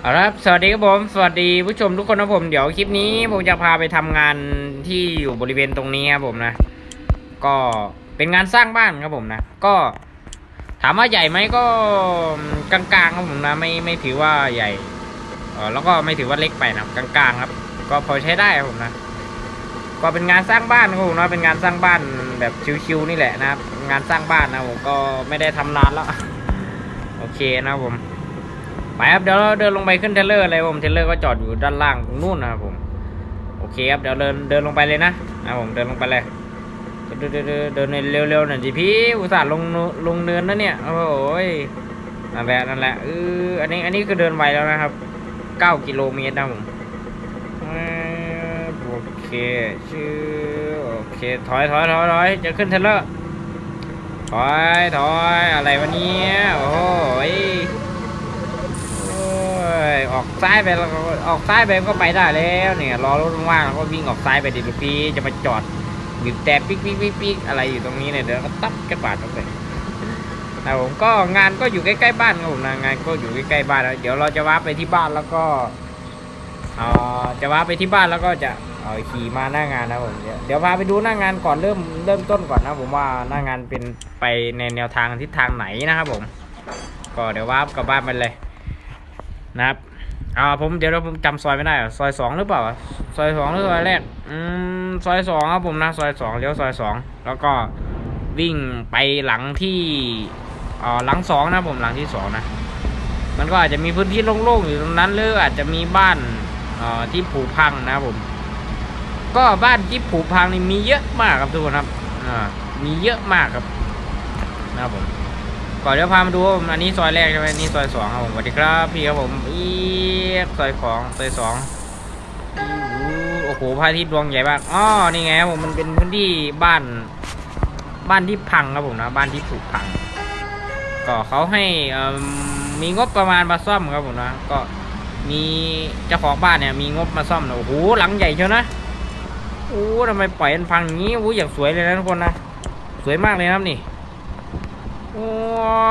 เอาละครับสวัสดีครับผม สวัสดีผู้ชมทุกคนนะผม เดี๋ยวคลิปนี้ผมจะพาไปทำงานที่อยู่บริเวณตรงนี้ครับผมนะ ก็เป็นงานสร้างบ้านครับผมนะ ก็ถามว่าใหญ่ไหมก็กลางๆครับผมนะ ไม่ไม่ถือว่าใหญ่เออแล้วก็ไม่ถือว่าเล็กไปนะกลางๆ ครับ ก็พอใช้ได้ครับผมนะ ก็เป็นงานสร้างบ้านครับผมนะเป็นงานสร้างบ้านแบบชิวๆนี่แหละนะครับ งานสร้างบ้านนะผมก็ไม่ได้ทำนานแล้ว โอเคนะครับผม ไปครับเดี๋ยวเราเดินลงไปขึ้นเทรลเลอร์เลยผมเทรลเลอร์ก็จอดอยู่ด้านล่างตรงนู่นนะครับผมโอเคครับเดี๋ยวเดินเดินลงไปเลยนะนะผมเดินลงไปเลยเดินเดินเดินเดินเร็วๆหน่อยดิพี่อุตส่าห์ลงลงเนินนะเนี่ยโอ้โหยนั่นแหละนั่นแหละเอออันนี้อันนี้คือเดินไวแล้วนะครับ9กิโลเมตรนะผมโอเคชื่อโอเคถอยถอยถอยถอยจะขึ้นเทรลเลอร์ถอยถอยอะไรวะเนี่ยโอ้ยโอ้ย ออกซ้ายไปแล้วออกซ้ายไปก็ไปได้แล้วเนี่ยรอรถว่างแล้วก็วิ่งออกซ้ายไปดิลูกพี่จะมาจอดบีบแต่ปิ๊กปิ๊กปิ๊กปิ๊กอะไรอยู่ตรงนี้เนี่ยเดี๋ยวก็ตับกระบาดออกไปแต่ผมก็งานก็อยู่ใกล้ๆบ้านครับผมนะงานก็อยู่ใกล้ๆบ้านแล้วเดี๋ยวเราจะว้าไปที่บ้านแล้วก็เอ่อจะว้าไปที่บ้านแล้วก็จะเออขี่มาหน้างานนะผมเดี๋ยวพาไปดูหน้างานก่อนเริ่มเริ่มต้นก่อนนะผมว่าหน้างานเป็นไปในแนวทางทิศทางไหนนะครับผม ก็เดี๋ยวว้าร์ปกลับบ้านไปเลยนะครับ อ่าผมเดี๋ยวเราผมจำซอยไม่ได้อซอยสองหรือเปล่าซอยสองหรือซอยแรกอืมซอยสองครับผมนะซอยสองเลี้ยวซอยสองแล้วก็วิ่งไปหลังที่อ่าหลังสองนะผมหลังที่สองนะมันก็อาจจะมีพื้นที่โล่งๆอยู่ตรงนั้นหรืออาจจะมีบ้านอ่าที่ผุพังนะครับผม ก็บ้านที่ผุพังนี่มีเยอะมากครับทุกคนครับอ่ามีเยอะมากครับนะครับผม ก่อนเดี๋ยวพามาดูอันนี้ซอยแรกใช่ไหมนี่ซอยสองครับผมสวัสดีครับพี่ครับผมอีซอยของซอยสองอู้โอ้โหพระอาทิตย์ดวงใหญ่มากอ๋อนี่ไงครับผมมันเป็นพื้นที่บ้าน บ้านที่พังครับผมนะบ้านที่ถูกพัง ก็เขาให้มีงบประมาณมาซ่อมครับผมนะก็มีเจ้าของบ้านเนี่ยมีงบมาซ่อมนะโอ้โหหลังใหญ่เชียวนะโอ้ทำไมปล่อยมันพังอย่างนี้โอ้อย่างสวยเลยนะทุกคนนะสวยมากเลยครับนี่ ว้า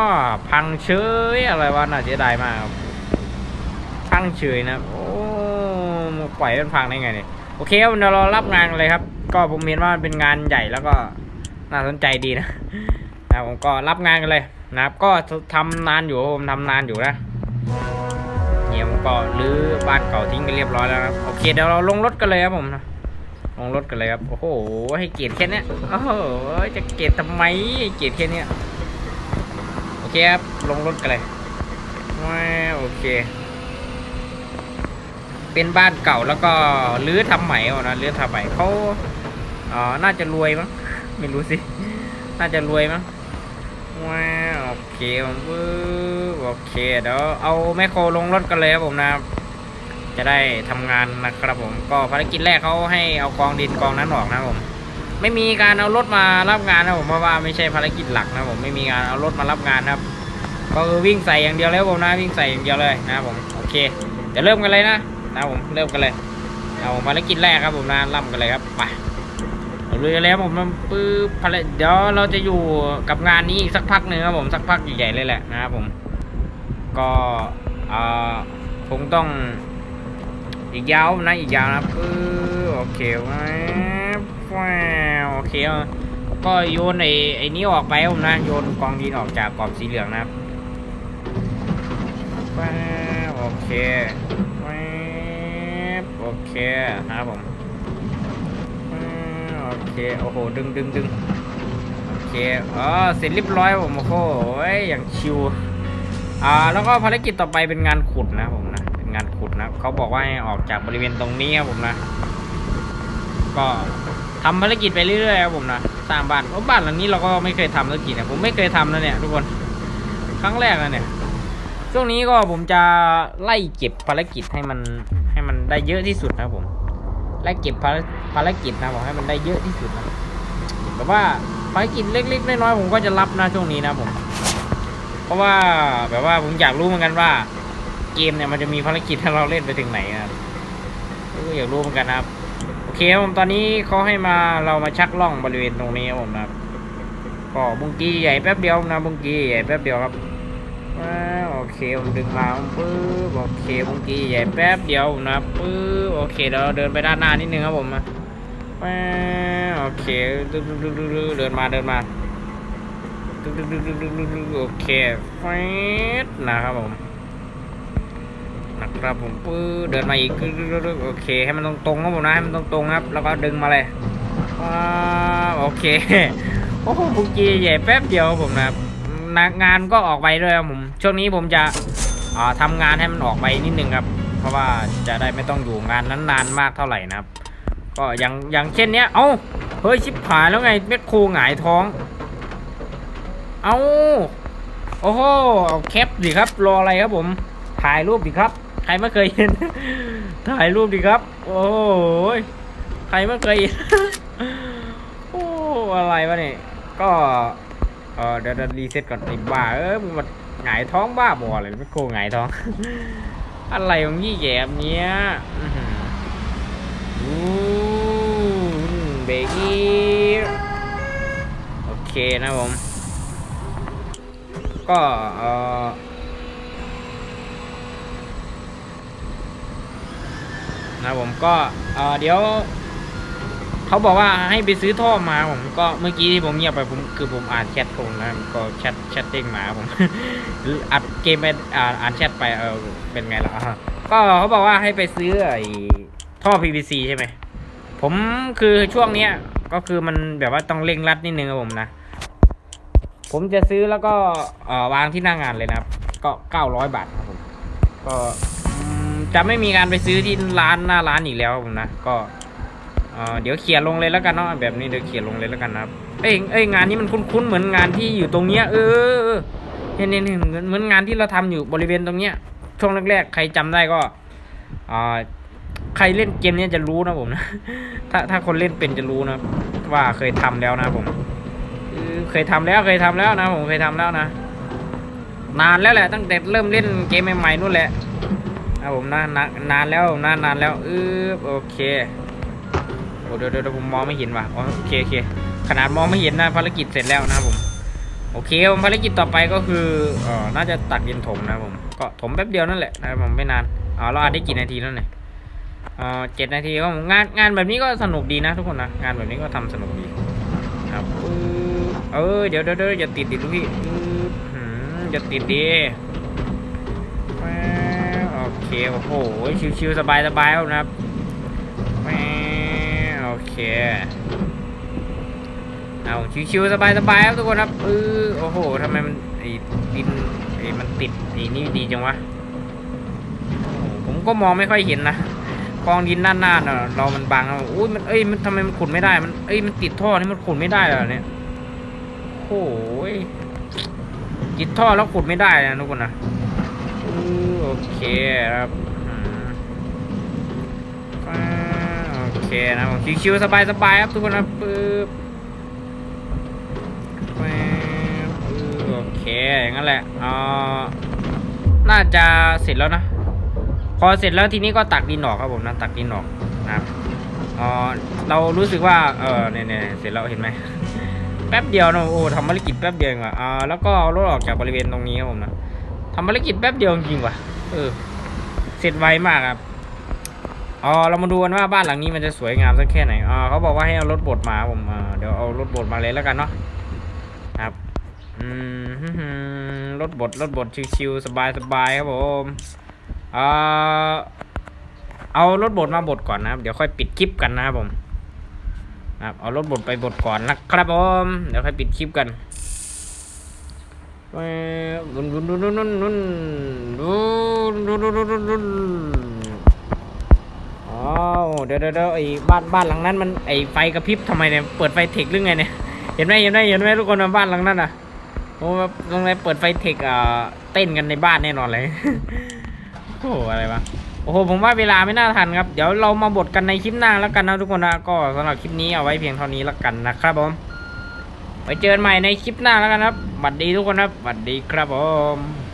พังเฉยอะไรวะน่าเสียดายมากครับพังเฉยนะโอ้ปล่อยมันพังได้ไงเนี่ยโอเคครับเดี๋ยวเรารับงานเลยครับ ก็ผมเห็นว่ามันเป็นงานใหญ่แล้วก็น่าสนใจดีนะนะผมก็รับงานกันเลยนะครับ ก็ทำนานอยู่ผมทำนานอยู่นะเนี่ยผมก็รื้อบ้านเก่าทิ้งไปเรียบร้อยแล้วนะโอเคเดี๋ยวเราลงรถกันเลยครับผมนะลงรถกันเลยครับโอ้โหให้เกียรติแค่นี้โอ้โหจะเกียรติทำไมเกียรติแค่นี้ อเคครับ ลงรถกันเลยว้าวโอเค เป็นบ้านเก่าแล้วก็รื้อทำใหม่เอานะรื้อทำใหม่เขาอ๋อน่าจะรวยมั้ง ไม่รู้สิ น่าจะรวยมั้งว้าวโอเคผมวืบโอเคเดี๋ยวเอาแมคโครลงรถกันเลยครับผมนะครับจะได้ทำงานนะครับผม ก็ภารกิจแรกเขาให้เอากองดินกองนั้นออกนะครับผม ไม่มีการเอารถมารับงานนะผมเพราะว่าไม่ใช่ภารกิจหลักนะผมไม่มีการเอารถมารับงานครับ ก็คือวิ่งใส่อย่างเดียวแล้วผมนะวิ่งใส่อย่างเดียวเลยนะผมโอเคเดี๋ยวเริ่มกันเลยนะนะครับผมเริ่มกันเลยเอาภารกิจแรกครับผมนะล่ำกันเลยครับไปเอาเลยแล้วผมมันปื้ภารเดี๋ยวเราจะอยู่กับงานนี้อีกสักพักหนึ่งครับผมสักพักใหญ่ๆเลยแหละนะครับผม ก็เอ่อคงต้องอีกยาวนะอีกยาวนะปื้โอเคไหม โอเค ก็โยนไอ้ไอ้นี้ออกไปผมนะ โยนกองดินออกจากกรอบสีเหลืองนะครับโอเคโอเคนะครับผมโอเค โอ้โห ดึงดึงดึงโอเค อ๋อ เสร็จเรียบร้อยผมโอ้โหอย่างชิว อ่า แล้วก็ภารกิจต่อไปเป็นงานขุดนะผมนะ เป็นงานขุดนะ เขาบอกว่าให้ออกจากบริเวณตรงนี้ครับผมนะ ก็ ทำภารกิจไปเรื่อยๆครับผมนะสร้างบ้านเพราะบ้านหลังนี้เราก็ไม่เคยทำภารกิจนะผมไม่เคยทำนะเนี่ยทุกคนครั้งแรกนะเนี่ยช่วงนี้ก็ผมจะไล่เก็บภารกิจให้มันให้มันได้เยอะที่สุดนะผมไล่เก็บภารภารกิจนะผมให้มันได้เยอะที่สุดนะแบบว่าภารกิจเล็กๆน้อยๆผมก็จะรับนะช่วงนี้นะผมเพราะว่าแบบว่าผมอยากรู้เหมือนกันว่า เกมเนี่ยมันจะมีภารกิจให้เราเล่นไปถึงไหนนะก็อยากรู้เหมือนกันนะครับ เคผมตอนนี้เขาให้มาเรามาชักล่องบริเวณตรงนี้ครับผมนะครับก็บุงกี้ใหญ่แป๊บเดียวนะบุงกี้ใหญ่แป๊บเดียวครับโอเคผมดึงมาปึ๊บโอเคเมื่อกี้ใหญ่แป๊บเดียวนะปึ๊บโอเคเดี๋ยวเราเดินไปด้านหน้านิดนึงครับผมนะโอเคดึ๊ดดดเดินมาเดินมาดึ๊ดดดดดโอเคแป๊บนะครับผม นะครับผมปึ๊บเดินมาอีกโอเค ให้มันตรงๆครับผมนะให้มันตรงๆครับ แล้วก็ดึงมาเลยว้าโอเคโอ้โหเมื่อกี้ใหญ่แป๊บเดียวผมนะครับนักงานก็ออกไปด้วยครับผมช่วงนี้ผมจะอ่าทำงานให้มันออกไปนิดนึงครับ เพราะว่าจะได้ไม่ต้องอยู่งานนั้นนานมากเท่าไหร่นะครับ ก็อย่างอย่างเช่นเนี้ยเอ้าเฮ้ยชิบหายแล้วไงแม่โคหงายท้อง เอ้าโอ้โหเอาแคปดิครับรออะไรครับผม ถ่ายรูปดิครับ ใครไม่เคยเห็น ถ่ายรูปดิครับ โอ้โหใครไม่เคยเห็นโอ้อะไรวะเนี่ยก็เออเดี๋ยวเดี๋ยวรีเซ็ตก่อนไอ้บ้าเออมึงมาหงายท้องบ้าบอเลยไม่โกงหงายท้อง อะไรของยี่แยบเนี้ยอื้มเบรกอีกโอเคนะผม ก็เออ นะผมก็เดี๋ยวเขาบอกว่าให้ไปซื้อท่อมาผมก็เมื่อกี้ที่ผมเงียบไปผมคือผมอ่านแชทผมนะก็แชทแชทเด้งมาผมอัดเกมไปอ่านแชทไปเออเป็นไงล่ะก็เขาบอกว่าให้ไปซื้อไอ้ท่อ PVC ใช่ไหมผมคือช่วงเนี้ยก็คือมันแบบว่าต้องเร่งรัดนิดนึงครับผมนะ ผมจะซื้อแล้วก็วางที่หน้างานเลยนะครับ ก็เก้าร้อยบาทครับผมก็ จะไม่มีการไปซื้อที่ร้านหน้าร้านอีกแล้วผมนะ ก็เดี๋ยวเขียนลงเลยแล้วกันเนาะแบบนี้เดี๋ยวเขียนลงเลยแล้วกันนะครับเอ้ยเอ้ยงานนี้มันคุ้นๆเหมือนงานที่อยู่ตรงเนี้ยเออเห็นเห็นเห็นเหมือนเหมือนงานที่เราทำอยู่บริเวณตรงเนี้ยช่วงแรกๆใครจำได้ก็อ่าใครเล่นเกมนี้จะรู้นะผมนะ ถ้าถ้าคนเล่นเป็นจะรู้นะ ว่าเคยทำแล้วนะผมเคยทำแล้วเคยทำแล้วนะ ผมเคยทำแล้วนะ นานแล้วแหละตั้งแต่เริ่มเล่นเกมใหม่ๆนู่นแหละ นะผมนะนานนานแล้วนานนานแล้วเออโอเคโอ้เดี๋ยวเดี๋ยวผมมองไม่เห็นว่ะโอเคโอเคขนาดมองไม่เห็นนะภารกิจเสร็จแล้วนะครับผม โอเคผมภารกิจต่อไปก็คือเอ่อน่าจะตักดินถมนะครับผม ก็ถมแป๊บเดียวนั่นแหละนะครับผมไม่นานอ๋อเราอัดได้กี่นาทีแล้วเนี่ยเอ่อเจ็ดนาทีก็ผมงานงานแบบนี้ก็สนุกดีนะทุกคนนะงานแบบนี้ก็ทำสนุกดีครับเออเดี๋ยวเดี๋ยวเดี๋ยวอย่าติดดิลูกพี่ปึ๊บหืมอย่าติดดิ เคโอ้โหชิวๆสบายๆแล้วนะครับแหมโอเคเอาชิวๆสบายๆครับทุกคนครับเออโอ้โหทำไมมันไอ้ดินไอ้มันติดไอ้นี่ดีจังวะผมก็มองไม่ค่อยเห็นนะกองดินด้านหน้าน่ะเรามันบังอะอุ้ยมันเอ้ยมันทำไมมันขุดไม่ได้มันเอ้ยมันติดท่อนี่มันขุดไม่ได้เหรอเนี่ยโอ้ยติดท่อแล้วขุดไม่ได้นะทุกคนนะ โอเคครับโอเคนะผมชิวๆสบายๆครับทุกคนนะปึ๊บปึ๊บโอเคอย่างนั้นแหละเอ่อน่าจะเสร็จแล้วนะ พอเสร็จแล้วทีนี้ก็ตักดินออกครับผมนะตักดินออกนะครับเอ่อเรารู้สึกว่าเออเนี่ยเนี่ยเสร็จแล้วเห็นไหมแป๊บเดียวนะโอ้ทำภารกิจแป๊บเดียวเองว่ะอ่าแล้วก็เอารถออกจากบริเวณตรงนี้ครับผมนะ ทำภารกิจแป๊บเดียวจริงว่ะ เออ เสร็จไวมากครับอ๋อเรามาดูกันว่าบ้านหลังนี้มันจะสวยงามสักแค่ไหนอ๋อเขาบอกว่าให้เอารถบดมาผมเดี๋ยวเอารถบดมาเลยแล้วกันเนาะครับอืมรถบดรถบดชิวๆสบายๆครับผมอ่าเอารถบดมาบดก่อนนะครับ เดี๋ยวค่อยปิดคลิปกันนะครับผมครับเอารถบดไปบดก่อนนะครับผมเดี๋ยวค่อยปิดคลิปกัน เอ้ยนุนนุนนุนนุนนุนนุนนุนนุนนุนนุ่นอ๋อเดี๋ยวเดี๋ยวเดี๋ยวไอ้บ้านบ้านหลังนั้นมันไอ้ไฟกระพริบทำไมเนี่ยเปิดไฟเทคหรือไงเนี่ยเห็นไหมเห็นไหมเห็นไหมทุกคนว่าบ้านหลังนั้นอะโอ้ตรงไหนเปิดไฟเทคอ่าเต้นกันในบ้านแน่นอนเลยโอ้โหอะไรวะโอ้โหผมว่าเวลาไม่น่าทันครับ เดี๋ยวเรามาบทกันในคลิปหน้าแล้วกันนะทุกคนนะ ก็สำหรับคลิปนี้เอาไว้เพียงเท่านี้แล้วกันนะครับผม ไว้เจอกันใหม่ในคลิปหน้าแล้วกันครับสวัสดีทุกคนครับสวัสดีครับผม